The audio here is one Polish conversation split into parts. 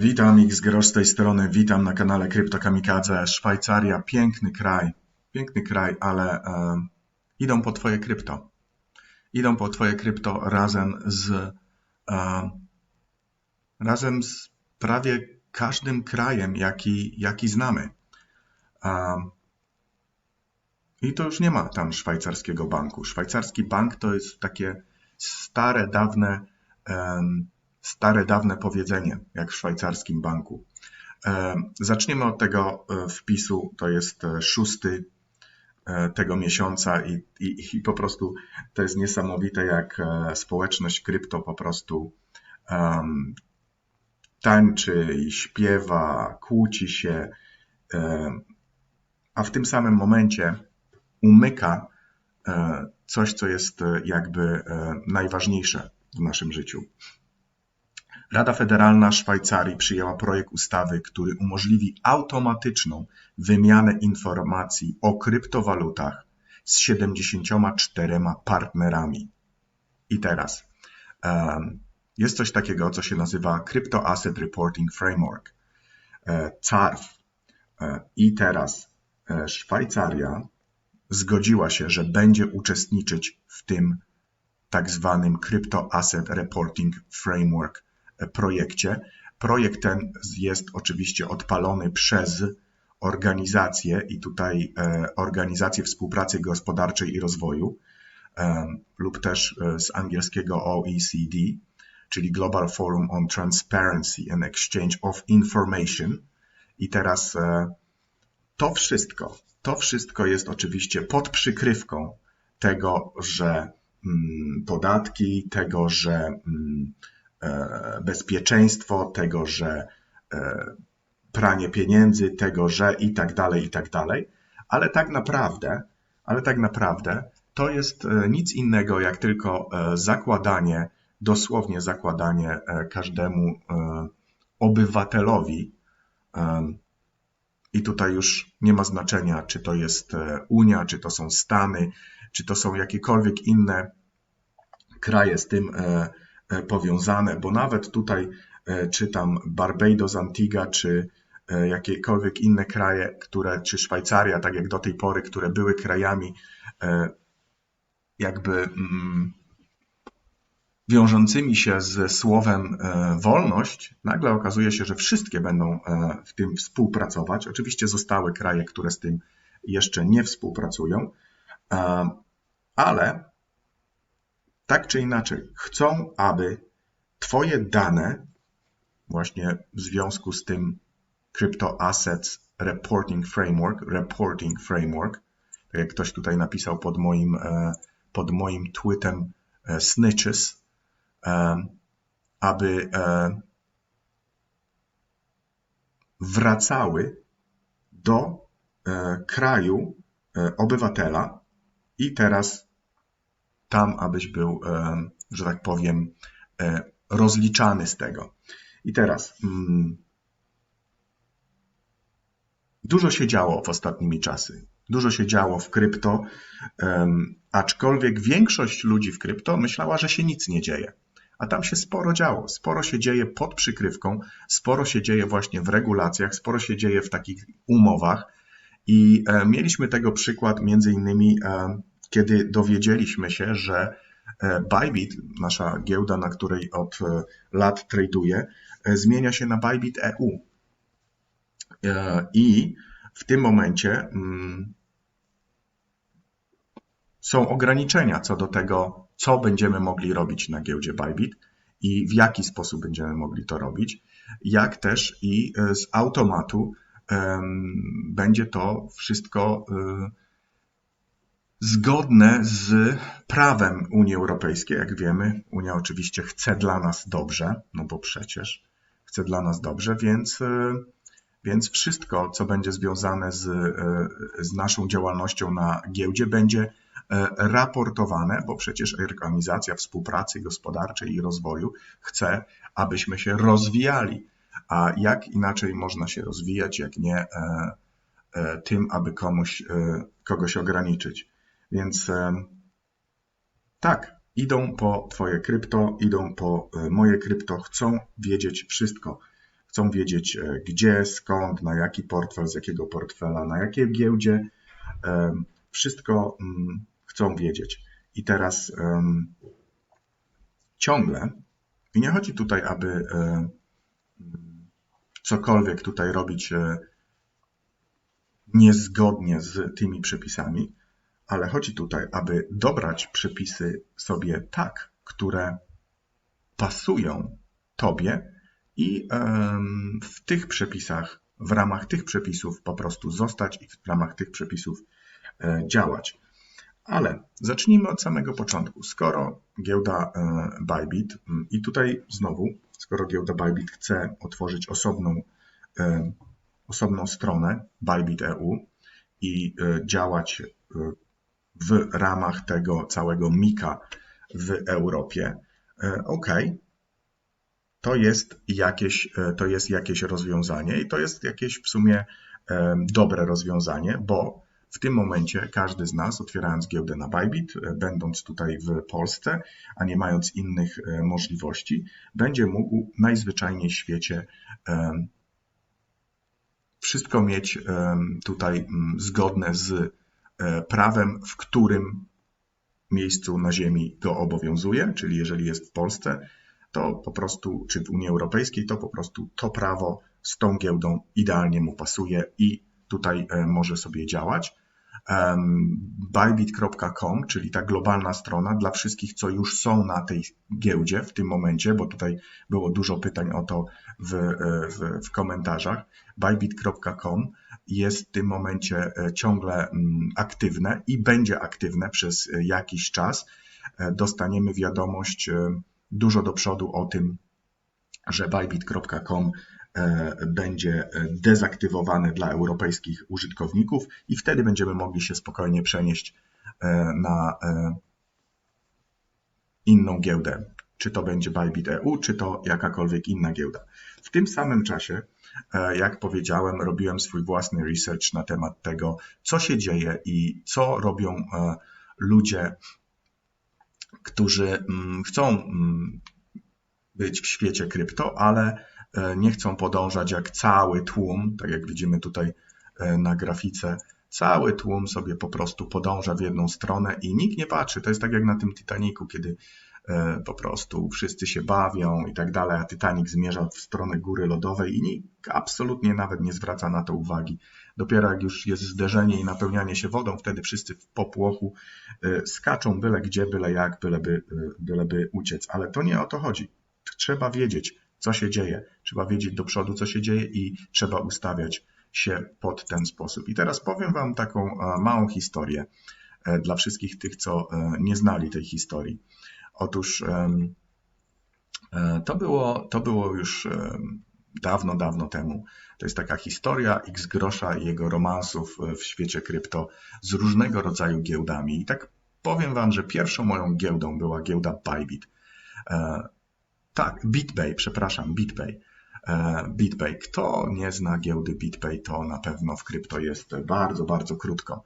Witam, X Grosz z tej strony, witam na kanale Krypto Kamikadze. Szwajcaria, piękny kraj, piękny kraj, ale e, idą po twoje krypto. Idą po twoje krypto razem z e, razem z prawie każdym krajem, jaki, jaki znamy. E, I to już nie ma tam szwajcarskiego banku. Szwajcarski bank to jest takie stare, dawne em, stare, dawne powiedzenie, jak w szwajcarskim banku. E, zaczniemy od tego e, wpisu, to jest e, szósty tego miesiąca i, i, i po prostu to jest niesamowite, jak społeczność krypto po prostu um, tańczy śpiewa, kłóci się, a w tym samym momencie umyka coś, co jest jakby najważniejsze w naszym życiu. Rada Federalna Szwajcarii przyjęła projekt ustawy, który umożliwi automatyczną wymianę informacji o kryptowalutach z 74 partnerami. I teraz jest coś takiego, co się nazywa Crypto Asset Reporting Framework, e, CARF. E, I teraz e, Szwajcaria zgodziła się, że będzie uczestniczyć w tym tak zwanym Crypto Asset Reporting Framework projekcie. Projekt ten jest oczywiście odpalony przez organizacje i tutaj e, organizacje współpracy gospodarczej i rozwoju e, lub też e, z angielskiego OECD, czyli Global Forum on Transparency and Exchange of Information. I teraz to wszystko, to wszystko jest oczywiście pod przykrywką tego, że mm, podatki, tego, że mm, bezpieczeństwo, tego, że e, pranie pieniędzy, tego, że i tak dalej, i tak dalej, ale tak naprawdę, ale tak naprawdę to jest e, nic innego jak tylko zakładanie, dosłownie zakładanie każdemu obywatelowi i tutaj już nie ma znaczenia, czy to jest Unia, czy to są Stany, czy to są jakiekolwiek inne kraje z tym E, powiązane, bo nawet tutaj e, czytam Barbados, Antigua, czy e, jakiekolwiek inne kraje, które, czy Szwajcaria, tak jak do tej pory, które były krajami jakby mm, wiążącymi się ze słowem wolność, nagle okazuje się, że wszystkie będą w tym współpracować. Oczywiście zostały kraje, które z tym jeszcze nie współpracują, ale tak czy inaczej chcą, aby Twoje dane, właśnie w związku z tym Crypto Assets Reporting Framework, Reporting Framework, tak jak ktoś tutaj napisał pod moim, e, pod moim tweetem e, Snitches, e, aby wracały do kraju obywatela i teraz tam, abyś był, e, że tak powiem, e, rozliczany z tego. I teraz. Mm, dużo się działo w ostatnimi czasy. Dużo się działo w krypto, aczkolwiek większość ludzi w krypto myślała, że się nic nie dzieje. A tam się sporo działo. Sporo się dzieje pod przykrywką, sporo się dzieje właśnie w regulacjach, sporo się dzieje w takich umowach. I e, mieliśmy tego przykład między innymi kiedy dowiedzieliśmy się, że e, Bybit, nasza giełda, na której od e, lat traduję, e, zmienia się na Bybit EU. I w tym momencie mm, są ograniczenia co do tego, co będziemy mogli robić na giełdzie Bybit i w jaki sposób będziemy mogli to robić, jak też i z automatu będzie to wszystko zgodne z prawem Unii Europejskiej. Jak wiemy, Unia oczywiście chce dla nas dobrze, no bo przecież chce dla nas dobrze, więc, e, więc wszystko, co będzie związane z, e, z naszą działalnością na giełdzie, będzie e, raportowane, bo przecież Organizacja Współpracy Gospodarczej i Rozwoju chce, abyśmy się rozwijali. A jak inaczej można się rozwijać, jak nie tym, aby komuś, kogoś ograniczyć. Więc tak, idą po Twoje krypto, idą po e, moje krypto, chcą wiedzieć wszystko. Chcą wiedzieć gdzie, skąd, na jaki portfel, z jakiego portfela, na jakiej giełdzie. Wszystko mm, chcą wiedzieć. I teraz ciągle, i nie chodzi tutaj, aby cokolwiek tutaj robić niezgodnie z tymi przepisami, ale chodzi tutaj, aby dobrać przepisy sobie tak, które pasują Tobie i w tych przepisach, w ramach tych przepisów po prostu zostać i w ramach tych przepisów e, działać. Ale zacznijmy od samego początku. Skoro giełda e, Bybit, i tutaj znowu, skoro giełda Bybit chce otworzyć osobną e, osobną stronę Bybit.eu i działać w ramach tego całego Mika w Europie. E, OK, to jest jakieś, to jest jakieś rozwiązanie i to jest jakieś w sumie dobre rozwiązanie, bo w tym momencie każdy z nas, otwierając giełdę na Bybit, będąc tutaj w Polsce, a nie mając innych możliwości, będzie mógł najzwyczajniej w świecie wszystko mieć tutaj zgodne z e, prawem, w którym miejscu na ziemi to obowiązuje, czyli jeżeli jest w Polsce, to po prostu, czy w Unii Europejskiej, to po prostu to prawo z tą giełdą idealnie mu pasuje i tutaj e, może sobie działać bybit.com, czyli ta globalna strona dla wszystkich, co już są na tej giełdzie w tym momencie, bo tutaj było dużo pytań o to w, w, w komentarzach. bybit.com jest w tym momencie e, ciągle mm, aktywne i będzie aktywne przez e, jakiś czas. E, dostaniemy wiadomość dużo do przodu o tym, że bybit.com będzie dezaktywowany dla europejskich użytkowników i wtedy będziemy mogli się spokojnie przenieść na inną giełdę, czy to będzie Bybit EU, czy to jakakolwiek inna giełda. W tym samym czasie, jak powiedziałem, robiłem swój własny research na temat tego, co się dzieje i co robią ludzie, którzy mm, chcą mm, być w świecie krypto, ale E, nie chcą podążać jak cały tłum, tak jak widzimy tutaj e, na grafice, cały tłum sobie po prostu podąża w jedną stronę i nikt nie patrzy. To jest tak jak na tym Titaniku, kiedy e, po prostu wszyscy się bawią i tak dalej, a Titanic zmierza w stronę góry lodowej i nikt absolutnie nawet nie zwraca na to uwagi. Dopiero jak już jest zderzenie i napełnianie się wodą, wtedy wszyscy w popłochu skaczą byle gdzie, byle jak, byleby, byleby uciec. Ale to nie o to chodzi. Trzeba wiedzieć, co się dzieje. Trzeba wiedzieć do przodu, co się dzieje i trzeba ustawiać się pod ten sposób. I teraz powiem Wam taką e, małą historię e, dla wszystkich tych, co e, nie znali tej historii. Otóż to było, to było już dawno, dawno temu. To jest taka historia X grosza i jego romansów w świecie krypto z różnego rodzaju giełdami. I tak powiem Wam, że pierwszą moją giełdą była giełda Bybit. Tak, BitPay, przepraszam, BitPay. E, BitPay. Kto nie zna giełdy BitPay, to na pewno w krypto jest bardzo, bardzo krótko.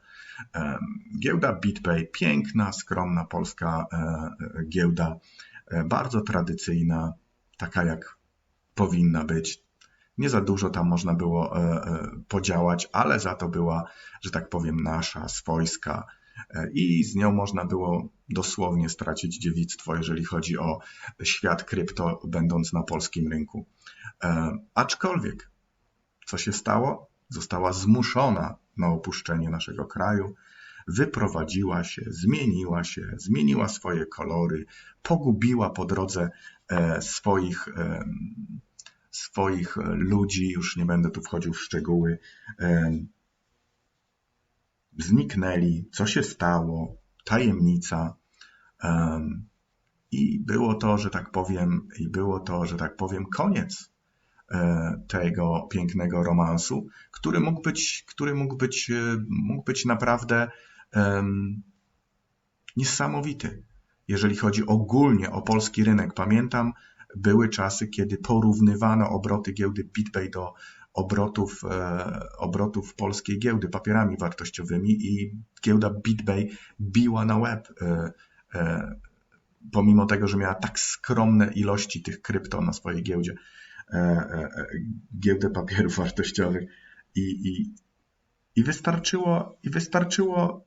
E, giełda BitPay, piękna, skromna polska e, giełda, bardzo tradycyjna, taka jak powinna być. Nie za dużo tam można było podziałać, ale za to była, że tak powiem, nasza, swojska, i z nią można było dosłownie stracić dziewictwo, jeżeli chodzi o świat krypto, będąc na polskim rynku. E, aczkolwiek, co się stało? Została zmuszona na opuszczenie naszego kraju, wyprowadziła się, zmieniła się, zmieniła swoje kolory, pogubiła po drodze e, swoich, e, swoich ludzi, już nie będę tu wchodził w szczegóły, zniknęli, co się stało, tajemnica. I było to, że tak powiem, i było to, że tak powiem, koniec e, tego pięknego romansu, który mógł być, który mógł być, e, mógł być naprawdę niesamowity. Jeżeli chodzi ogólnie o polski rynek, pamiętam, były czasy, kiedy porównywano obroty giełdy BitPay do obrotów, e, obrotów polskiej giełdy papierami wartościowymi i giełda BitBay biła na web, e, e, pomimo tego, że miała tak skromne ilości tych krypto na swojej giełdzie. giełdę papierów wartościowych i, i, i wystarczyło, i wystarczyło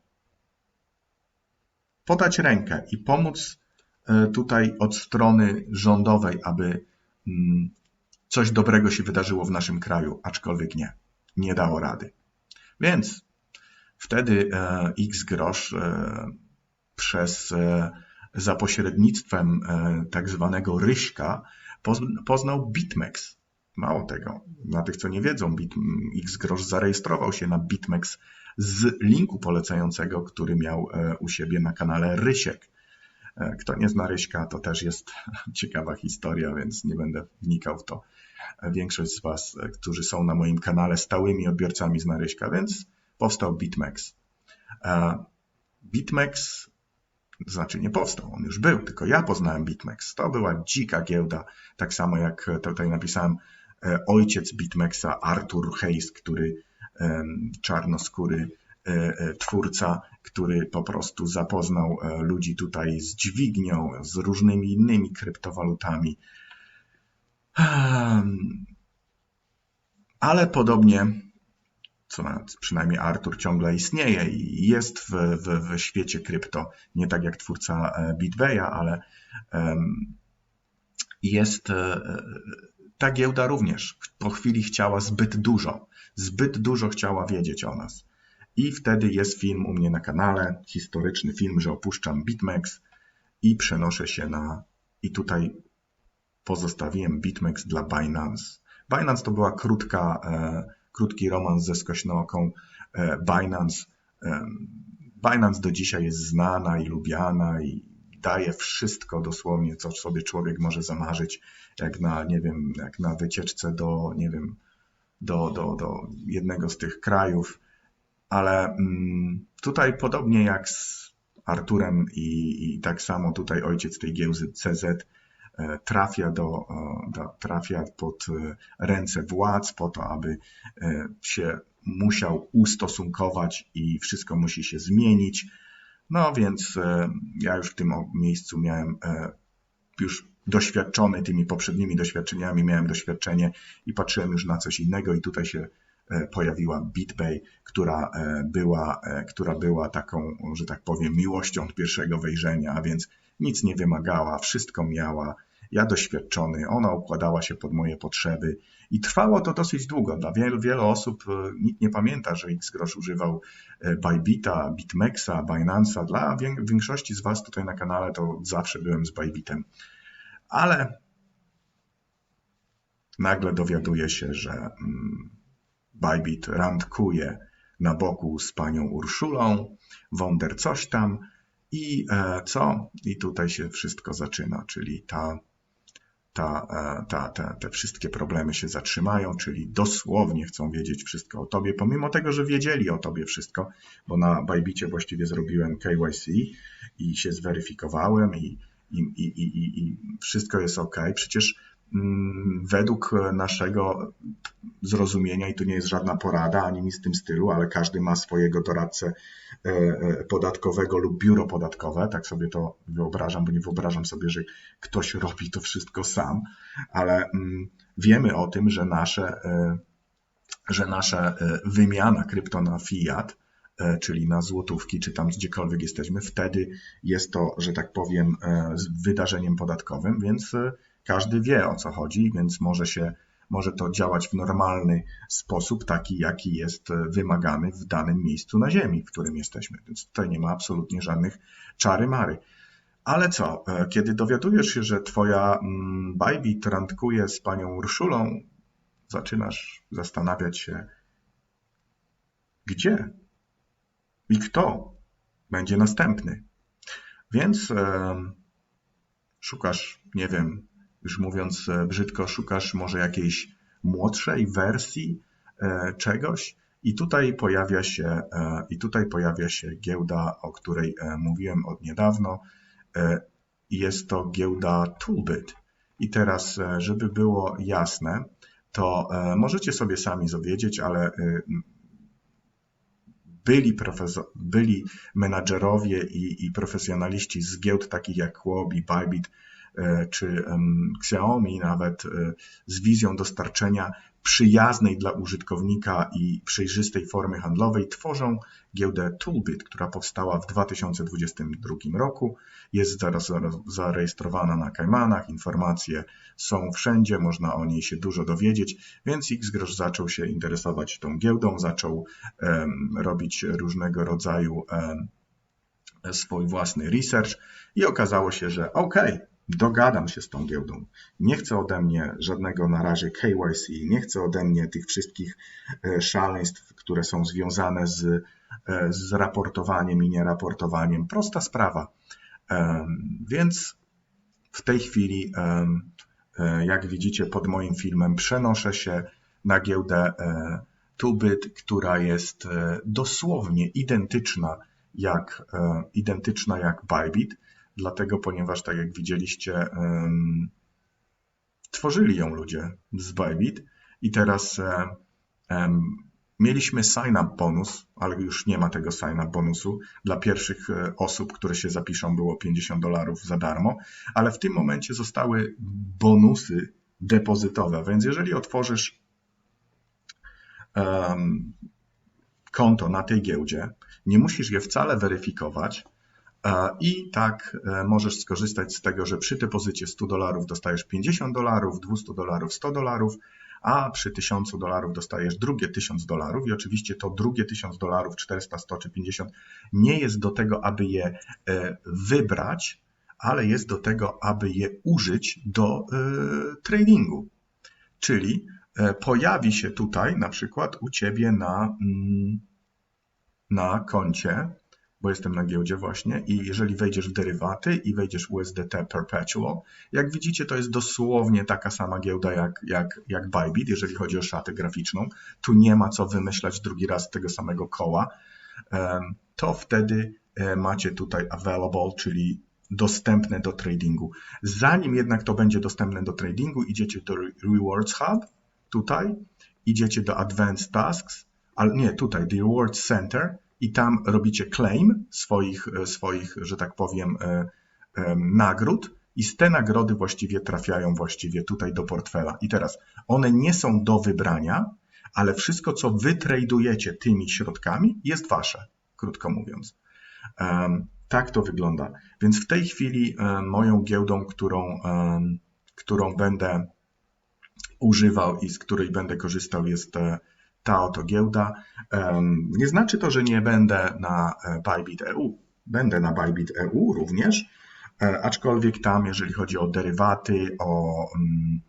podać rękę i pomóc tutaj od strony rządowej, aby mm, coś dobrego się wydarzyło w naszym kraju, aczkolwiek nie, nie dało rady. Więc wtedy e, X grosz e, przez e, za pośrednictwem tak zwanego Ryśka poznał BitMEX. Mało tego, dla tych, co nie wiedzą, X grosz zarejestrował się na BitMEX z linku polecającego, który miał u siebie na kanale Rysiek. Kto nie zna Ryśka, to też jest ciekawa historia, więc nie będę wnikał w to. Większość z Was, którzy są na moim kanale stałymi odbiorcami zna Ryśka, więc powstał BitMEX. BitMEX, znaczy nie powstał, on już był, tylko ja poznałem BitMEX. To była dzika giełda, tak samo jak tutaj napisałem e, ojciec BitMEXa, Arthur Hayes, który czarnoskóry e, e, twórca, który po prostu zapoznał ludzi tutaj z dźwignią, z różnymi innymi kryptowalutami. Ale podobnie co przynajmniej Artur ciągle istnieje i jest w, w, w świecie krypto, nie tak jak twórca e, BitBaya, ale jest e, ta giełda również po chwili chciała zbyt dużo, zbyt dużo chciała wiedzieć o nas. I wtedy jest film u mnie na kanale, historyczny film, że opuszczam BitMEX i przenoszę się na. I tutaj pozostawiłem BitMEX dla Binance. Binance to była krótka e, krótki romans ze skośnoką e, Binance. E, Binance do dzisiaj jest znana i lubiana i daje wszystko dosłownie, co sobie człowiek może zamarzyć, jak na, nie wiem, jak na wycieczce do, nie wiem, do, do, do jednego z tych krajów. Ale mm, tutaj podobnie jak z Arturem i, i tak samo tutaj ojciec tej giełdy CZ E, trafia, do, e, do, trafia pod e, ręce władz po to, aby się musiał ustosunkować i wszystko musi się zmienić. No więc ja już w tym miejscu miałem już doświadczony tymi poprzednimi doświadczeniami, miałem doświadczenie i patrzyłem już na coś innego i tutaj się pojawiła BitBay, która była, która była taką, że tak powiem, miłością od pierwszego wejrzenia, a więc nic nie wymagała, wszystko miała, ja doświadczony, ona układała się pod moje potrzeby i trwało to dosyć długo. Dla wielu, wielu osób e, nikt nie pamięta, że Xgrosz używał e, Bybita, BitMEXa, Binance'a. Dla większości z Was tutaj na kanale to zawsze byłem z Bybitem. Ale nagle dowiaduję się, że mm, Bybit randkuje na boku z panią Urszulą, Wonder coś tam i e, co? I tutaj się wszystko zaczyna, czyli ta ta, e, ta, ta, te wszystkie problemy się zatrzymają, czyli dosłownie chcą wiedzieć wszystko o tobie, pomimo tego, że wiedzieli o tobie wszystko, bo na Bajbicie właściwie zrobiłem KYC i się zweryfikowałem i, i, i, i, i wszystko jest ok. Przecież według naszego zrozumienia, i to nie jest żadna porada ani nic w tym stylu, ale każdy ma swojego doradcę e, e, podatkowego lub biuro podatkowe, tak sobie to wyobrażam, bo nie wyobrażam sobie, że ktoś robi to wszystko sam, ale mm, wiemy o tym, że nasze, e, że nasza wymiana krypto na fiat, czyli na złotówki, czy tam gdziekolwiek jesteśmy, wtedy jest to, że tak powiem, wydarzeniem podatkowym, więc każdy wie o co chodzi, więc może się może to działać w normalny sposób, taki jaki jest wymagany w danym miejscu na Ziemi, w którym jesteśmy. Więc tutaj nie ma absolutnie żadnych czary mary. Ale co, e, kiedy dowiadujesz się, że twoja mm, Bajbit randkuje z panią Urszulą, zaczynasz zastanawiać się, gdzie i kto będzie następny. Więc e, szukasz, nie wiem, już mówiąc e, brzydko, szukasz może jakiejś młodszej wersji e, czegoś i tutaj pojawia się, e, i tutaj pojawia się giełda, o której mówiłem od niedawno. Jest to giełda Toolbit. I teraz, żeby było jasne, to możecie sobie sami zowiedzieć, ale byli, profesor, byli menadżerowie i, i profesjonaliści z giełd takich jak Huobi, Bybit czy Xiaomi nawet z wizją dostarczenia przyjaznej dla użytkownika i przejrzystej formy handlowej tworzą giełdę Toolbit, która powstała w 2022 roku. Jest zaraz zarejestrowana na Kajmanach, informacje są wszędzie, można o niej się dużo dowiedzieć, więc Xgrosz zaczął się interesować tą giełdą, zaczął um, robić różnego rodzaju um, swój własny research i okazało się, że ok, dogadam się z tą giełdą. Nie chcę ode mnie żadnego na razie KYC, nie chcę ode mnie tych wszystkich e, szaleństw, które są związane z, e, z raportowaniem i nieraportowaniem. Prosta sprawa. Więc w tej chwili, e, jak widzicie pod moim filmem, przenoszę się na giełdę Tubit, która jest dosłownie identyczna jak, identyczna jak Bybit dlatego ponieważ, tak jak widzieliście, tworzyli ją ludzie z Bybit i teraz um, mieliśmy sign-up bonus, ale już nie ma tego sign-up bonusu. Dla pierwszych e, osób, które się zapiszą, było 50 dolarów za darmo, ale w tym momencie zostały bonusy depozytowe, więc jeżeli otworzysz konto na tej giełdzie, nie musisz je wcale weryfikować, i tak e, możesz skorzystać z tego, że przy depozycie 100 dolarów dostajesz 50 dolarów, 200 dolarów 100 dolarów, a przy 1000 dolarów dostajesz drugie 1000 dolarów i oczywiście to drugie 1000 dolarów, 400, 100 czy 50 nie jest do tego, aby je e, wybrać, ale jest do tego, aby je użyć do e, tradingu. Czyli pojawi się tutaj na przykład u Ciebie na, mm, na koncie bo jestem na giełdzie właśnie i jeżeli wejdziesz w derywaty i wejdziesz w USDT Perpetual, jak widzicie to jest dosłownie taka sama giełda jak, jak, jak Bybit, jeżeli chodzi o szatę graficzną. Tu nie ma co wymyślać drugi raz tego samego koła. To wtedy e, macie tutaj available, czyli dostępne do tradingu. Zanim jednak to będzie dostępne do tradingu, idziecie do Rewards Hub, tutaj, idziecie do Advanced Tasks, ale nie, tutaj, The Rewards Center, i tam robicie claim swoich, e, swoich że tak powiem, e, e, nagród i z te nagrody właściwie trafiają właściwie tutaj do portfela. I teraz one nie są do wybrania, ale wszystko, co wy tradujecie tymi środkami, jest wasze, krótko mówiąc. Tak to wygląda. Więc w tej chwili moją giełdą, którą, którą będę używał i z której będę korzystał, jest ta oto giełda. Nie znaczy to, że nie będę na e, Bybit EU. Będę na Bybit EU również, e, aczkolwiek tam, jeżeli chodzi o derywaty, o mm,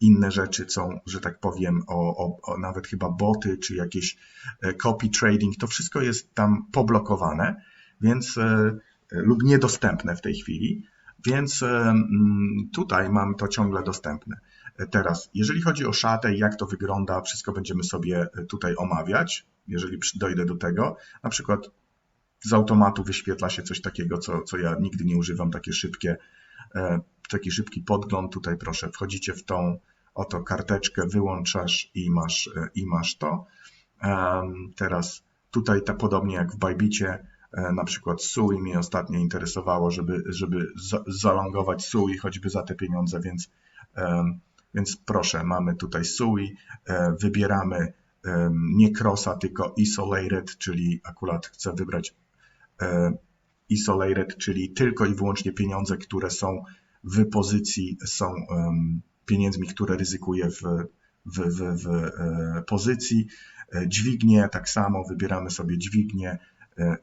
inne rzeczy, co, że tak powiem, o, o, o, nawet chyba boty, czy jakieś e, copy trading, to wszystko jest tam poblokowane, więc lub niedostępne w tej chwili, więc mm, tutaj mam to ciągle dostępne. Teraz, jeżeli chodzi o szatę jak to wygląda, wszystko będziemy sobie tutaj omawiać, jeżeli dojdę do tego. Na przykład z automatu wyświetla się coś takiego, co, co ja nigdy nie używam, takie szybkie, e, taki szybki podgląd. Tutaj proszę, wchodzicie w tą oto karteczkę, wyłączasz i masz, e, i masz to. Teraz tutaj to podobnie jak w Bybicie, e, na przykład SUI mnie ostatnio interesowało, żeby, żeby zalongować SUI choćby za te pieniądze, więc więc proszę, mamy tutaj SUI, e, wybieramy nie Crossa, tylko Isolated, czyli akurat chcę wybrać e, Isolated, czyli tylko i wyłącznie pieniądze, które są w pozycji, są pieniędzmi, które ryzykuję w, w, w, w e, pozycji. Dźwignie, tak samo wybieramy sobie dźwignię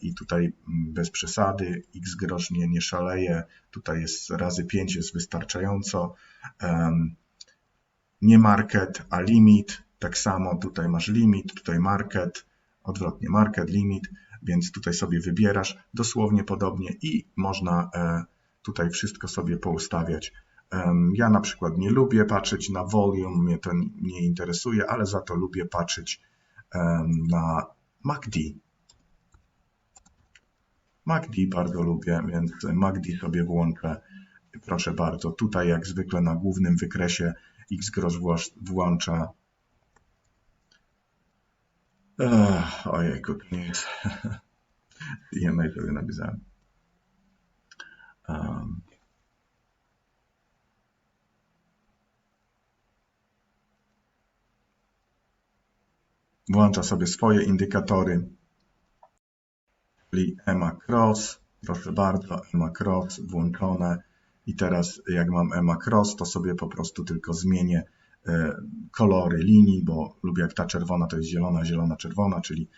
i tutaj bez przesady, x grosz nie szaleje, tutaj jest razy 5 jest wystarczająco nie market, a limit. Tak samo tutaj masz limit, tutaj market, odwrotnie market, limit, więc tutaj sobie wybierasz dosłownie podobnie i można e, tutaj wszystko sobie poustawiać. Ja na przykład nie lubię patrzeć na volume, mnie to nie interesuje, ale za to lubię patrzeć na MACD. MACD bardzo lubię, więc MACD sobie włączę. Proszę bardzo, tutaj jak zwykle na głównym wykresie Xgrosz włącza. Ech, ojejku, to nie jest. EMA sobie napisałem. Włącza sobie swoje indykatory, czyli EMA Cross. Proszę bardzo, EMA Cross włączone i teraz jak mam EMA Cross, to sobie po prostu tylko zmienię e, kolory linii, bo lubię jak ta czerwona to jest zielona, zielona, czerwona, czyli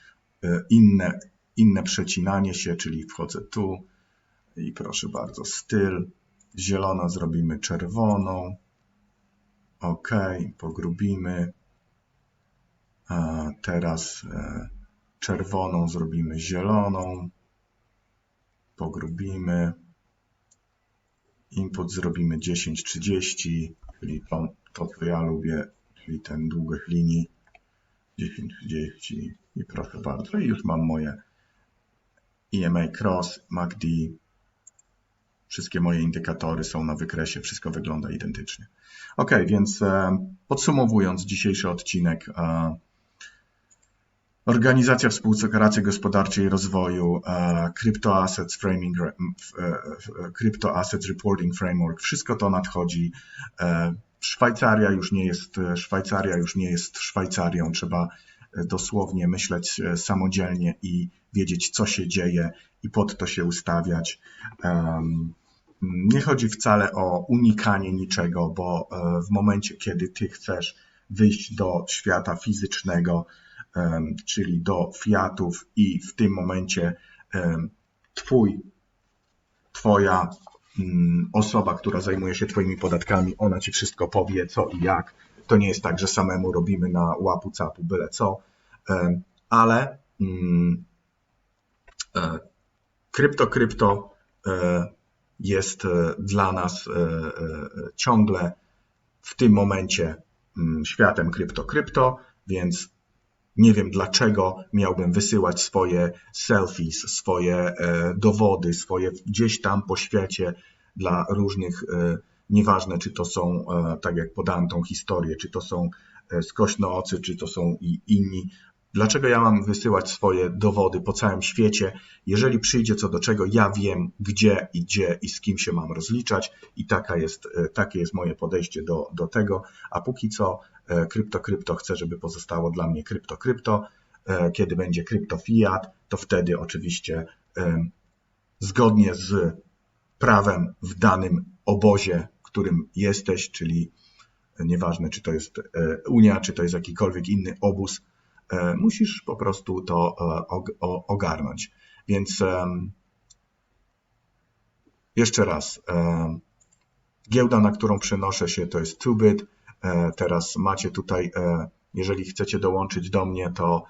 e, inne, inne przecinanie się, czyli wchodzę tu i proszę bardzo, styl, zielona zrobimy czerwoną, OK, pogrubimy, a teraz e, czerwoną zrobimy zieloną, pogrubimy, input zrobimy 10-30, czyli to, to, co ja lubię, czyli ten długich linii 10-30 i proszę bardzo, i już mam moje EMA Cross, MACD, wszystkie moje indykatory są na wykresie, wszystko wygląda identycznie. Ok, więc e, podsumowując dzisiejszy odcinek, e, Organizacja Współpracy Gospodarczej i Rozwoju, e, Crypto Assets Framing, Crypto Assets Reporting Framework, wszystko to nadchodzi. Szwajcaria już nie jest Szwajcaria już nie jest Szwajcarią. Trzeba dosłownie myśleć samodzielnie i wiedzieć, co się dzieje i pod to się ustawiać. Nie chodzi wcale o unikanie niczego, bo e, w momencie, kiedy ty chcesz wyjść do świata fizycznego, czyli do fiatów i w tym momencie twój, twoja mm, osoba, która zajmuje się twoimi podatkami, ona ci wszystko powie, co i jak. To nie jest tak, że samemu robimy na łapu capu byle co, ale mm, e, krypto, krypto e, jest e, dla nas ciągle w tym momencie mm, światem krypto-krypto, więc nie wiem dlaczego miałbym wysyłać swoje selfies, swoje dowody, swoje gdzieś tam po świecie dla różnych, nieważne czy to są, tak jak podałem tą historię, czy to są skośnoocy, czy to są i inni Dlaczego ja mam wysyłać swoje dowody po całym świecie? Jeżeli przyjdzie co do czego, ja wiem, gdzie i gdzie i z kim się mam rozliczać, i taka jest, e, takie jest moje podejście do, do tego. A póki co, e, E, krypto, krypto, chcę, żeby pozostało dla mnie krypto, krypto. E, kiedy będzie krypto fiat, to wtedy oczywiście e, zgodnie z prawem w danym obozie, w którym jesteś, czyli nieważne czy to jest Unia, czy to jest jakikolwiek inny obóz, musisz po prostu to ogarnąć. Więc jeszcze raz, giełda, na którą przenoszę się to jest 2bit, teraz macie tutaj, jeżeli chcecie dołączyć do mnie, to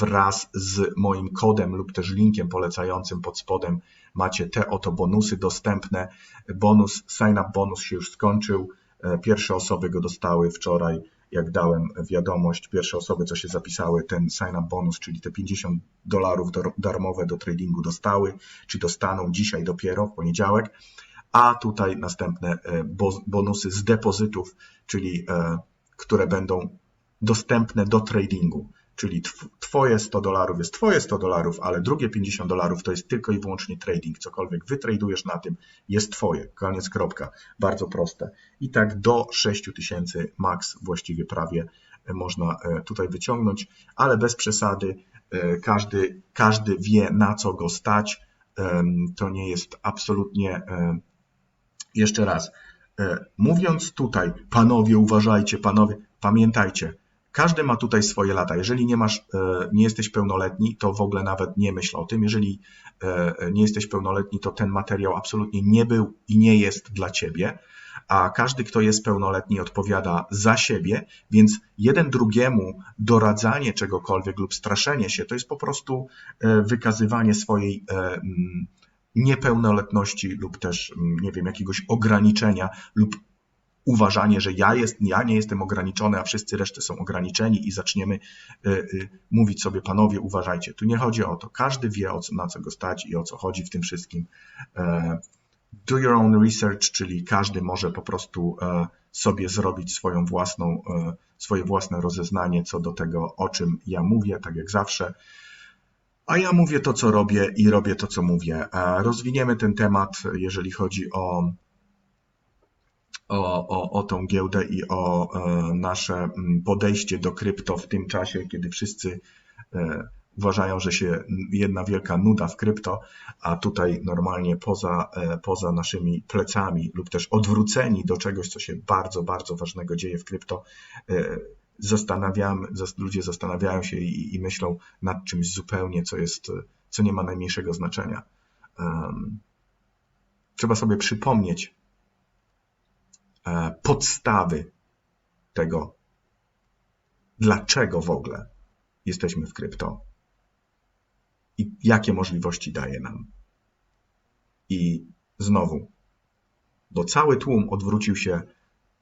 wraz z moim kodem lub też linkiem polecającym pod spodem macie te oto bonusy dostępne. Bonus, sign up bonus się już skończył. Pierwsze osoby go dostały wczoraj jak dałem wiadomość, pierwsze osoby, co się zapisały, ten sign-up bonus, czyli te 50 dolarów darmowe do tradingu dostały, czy dostaną dzisiaj dopiero, w poniedziałek, a tutaj następne e, bonusy z depozytów, czyli e, które będą dostępne do tradingu czyli twoje 100 dolarów jest twoje 100 dolarów, ale drugie 50 dolarów to jest tylko i wyłącznie trading. Cokolwiek wytradujesz na tym jest twoje. Koniec, kropka. Bardzo proste. I tak do 6000 max właściwie prawie e, można tutaj wyciągnąć, ale bez przesady. Każdy, każdy wie na co go stać. To nie jest absolutnie jeszcze raz. Mówiąc tutaj, panowie, uważajcie, panowie, pamiętajcie, każdy ma tutaj swoje lata. Jeżeli nie masz, e, nie jesteś pełnoletni, to w ogóle nawet nie myśl o tym. Jeżeli e, nie jesteś pełnoletni, to ten materiał absolutnie nie był i nie jest dla ciebie. A każdy, kto jest pełnoletni, odpowiada za siebie, więc jeden drugiemu doradzanie czegokolwiek lub straszenie się to jest po prostu e, wykazywanie swojej niepełnoletności lub też, nie wiem, jakiegoś ograniczenia lub uważanie, że ja, jest, ja nie jestem ograniczony, a wszyscy reszty są ograniczeni i zaczniemy y, y, mówić sobie, panowie, uważajcie. Tu nie chodzi o to. Każdy wie, o co, na co go stać i o co chodzi w tym wszystkim. E, do your own research, czyli każdy może po prostu e, sobie zrobić swoją własną, e, swoje własne rozeznanie co do tego, o czym ja mówię, tak jak zawsze. A ja mówię to, co robię i robię to, co mówię. Rozwiniemy ten temat, jeżeli chodzi o o, o, o tą giełdę i o e, nasze mm, podejście do krypto w tym czasie, kiedy wszyscy e, uważają, że się jedna wielka nuda w krypto, a tutaj normalnie poza, e, poza naszymi plecami lub też odwróceni do czegoś, co się bardzo, bardzo ważnego dzieje w krypto, e, zastanawiam, zas- ludzie zastanawiają się i, i myślą nad czymś zupełnie, co jest, co nie ma najmniejszego znaczenia. Em, Trzeba sobie przypomnieć e, podstawy tego, dlaczego w ogóle jesteśmy w krypto i jakie możliwości daje nam. I znowu, bo cały tłum odwrócił się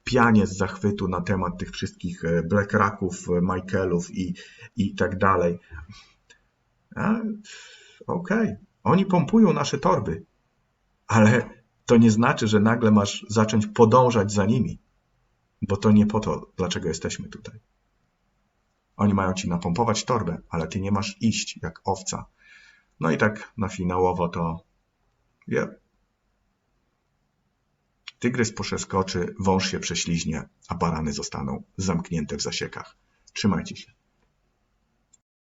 pianie z zachwytu na temat tych wszystkich e, BlackRocków, e, Michaelów i, i tak dalej. Okej, oni pompują nasze torby, ale to nie znaczy, że nagle masz zacząć podążać za nimi, bo to nie po to, dlaczego jesteśmy tutaj. Oni mają ci napompować torbę, ale ty nie masz iść jak owca. No i tak na finałowo to ja. Tygrys poprzeskoczy, wąż się prześliźnie, a barany zostaną zamknięte w zasiekach. Trzymajcie się.